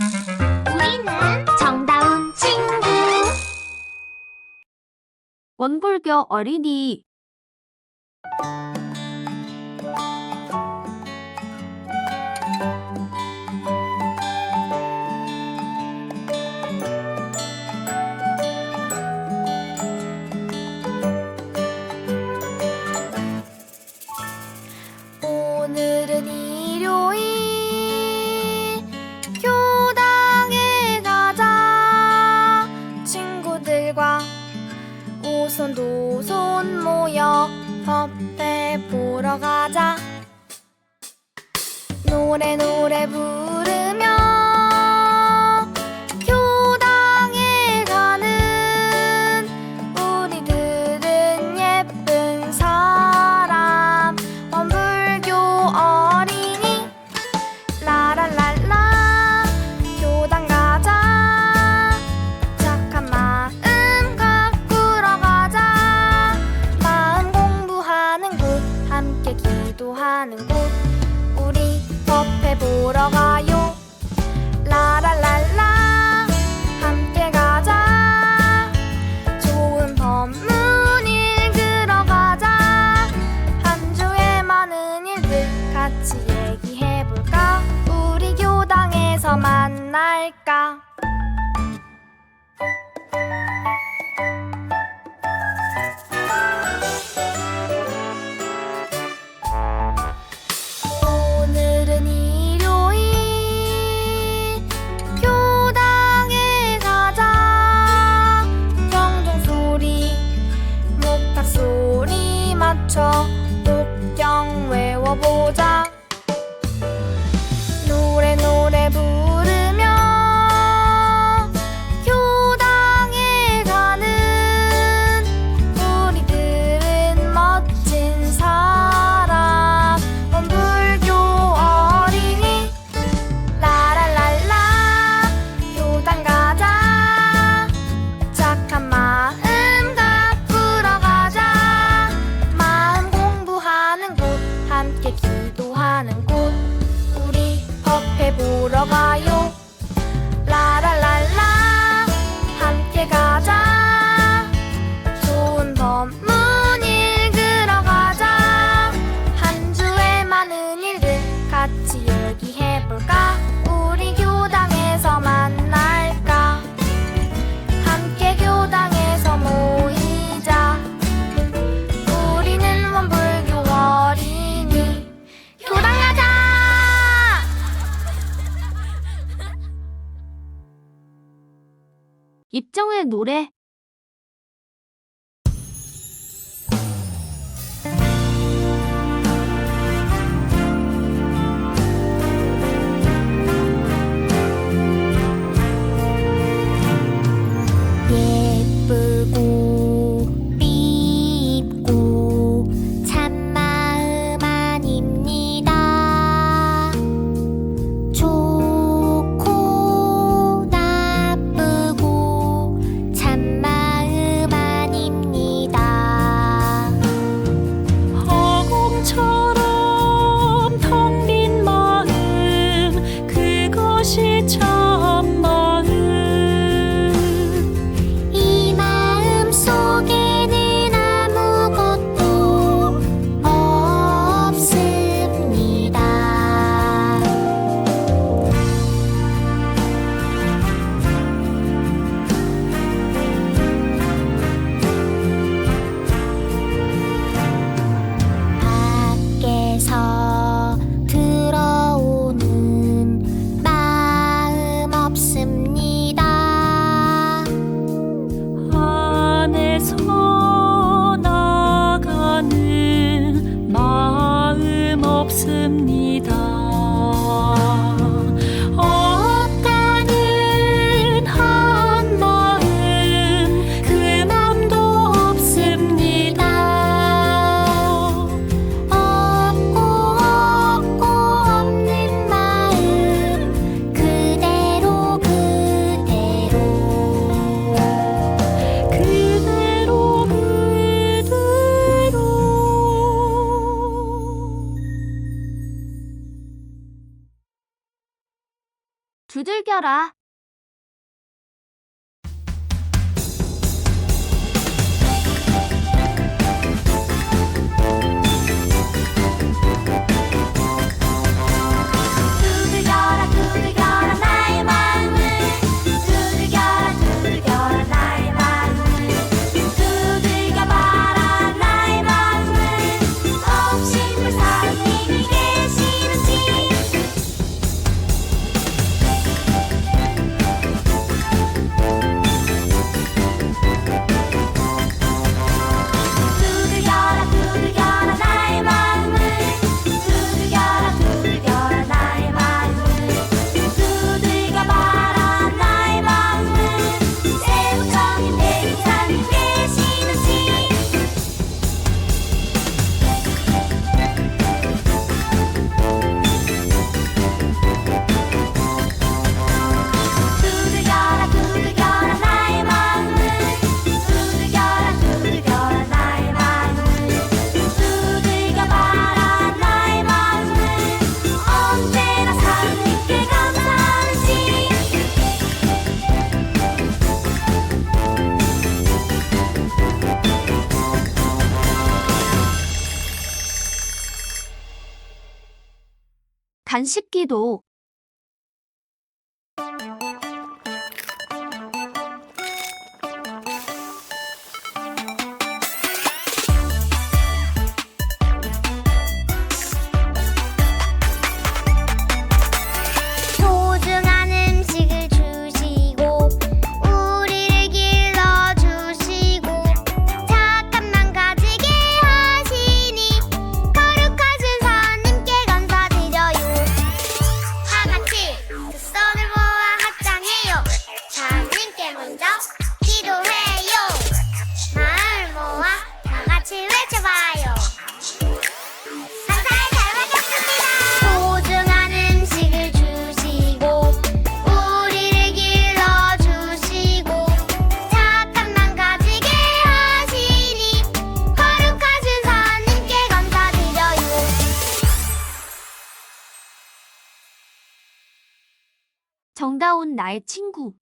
우리는 정다운 친구. 원불교 어린이. 손도 손 모여 법대 보러 가자. 노래 노래 부르 같이 얘기해볼까? 우리 교당에서 만날까? 함께 교당에서 모이자. 우리는 원불교 어린이. 교당 가자! 입정의 노래 やら 간식기도 나의 친구.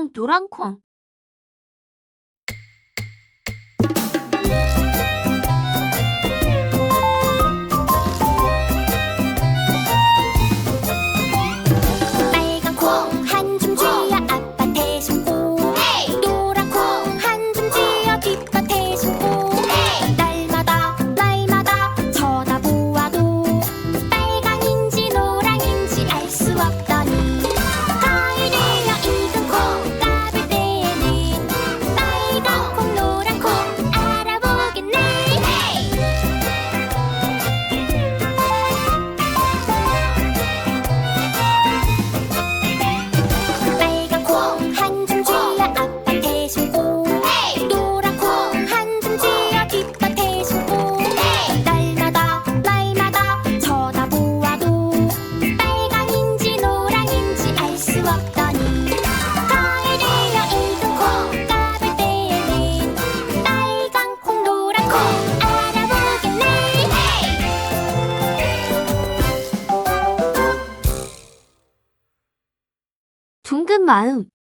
콩, 노랑콩. 아!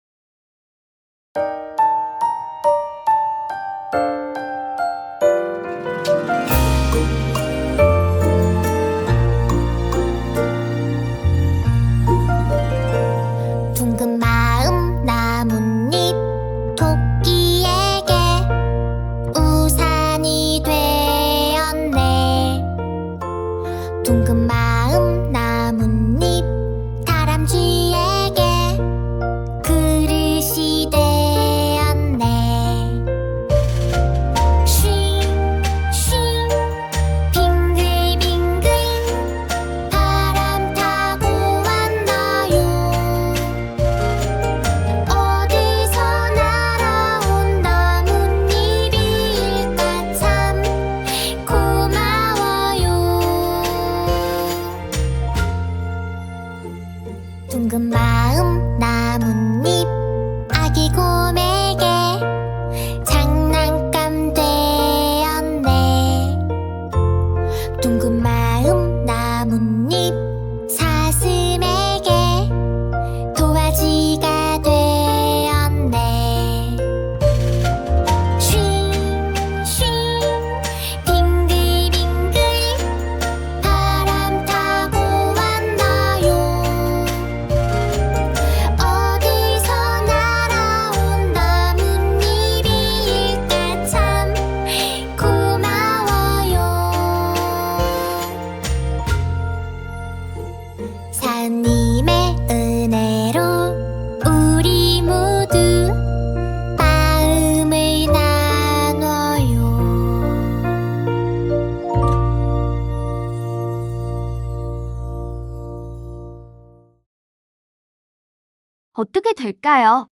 어떻게 될까요?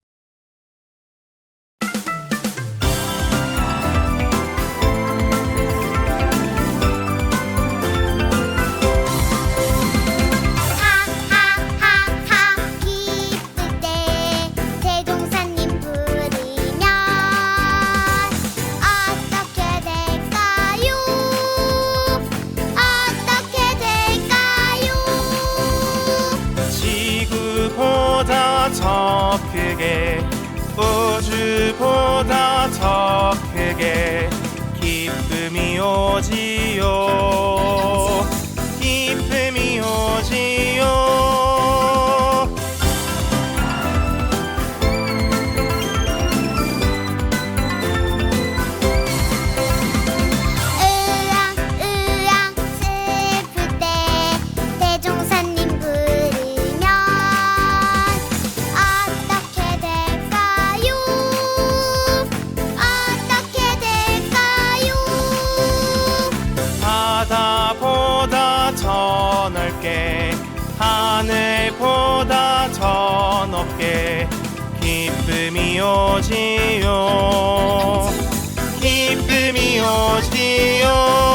지요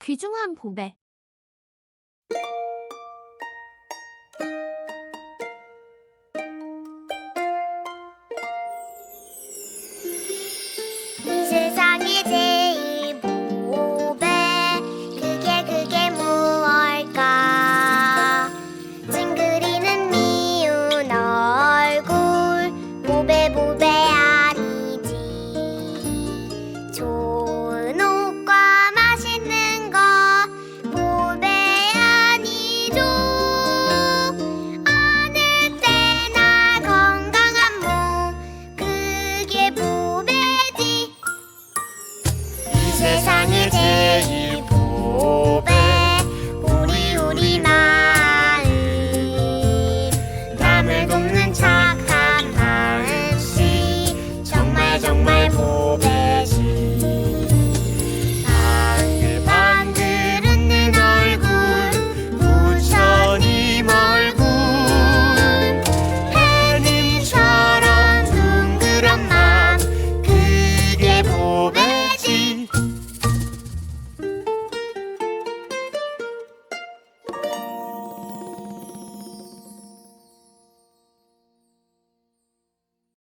귀중한 보배.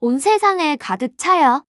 온 세상에 가득 차요.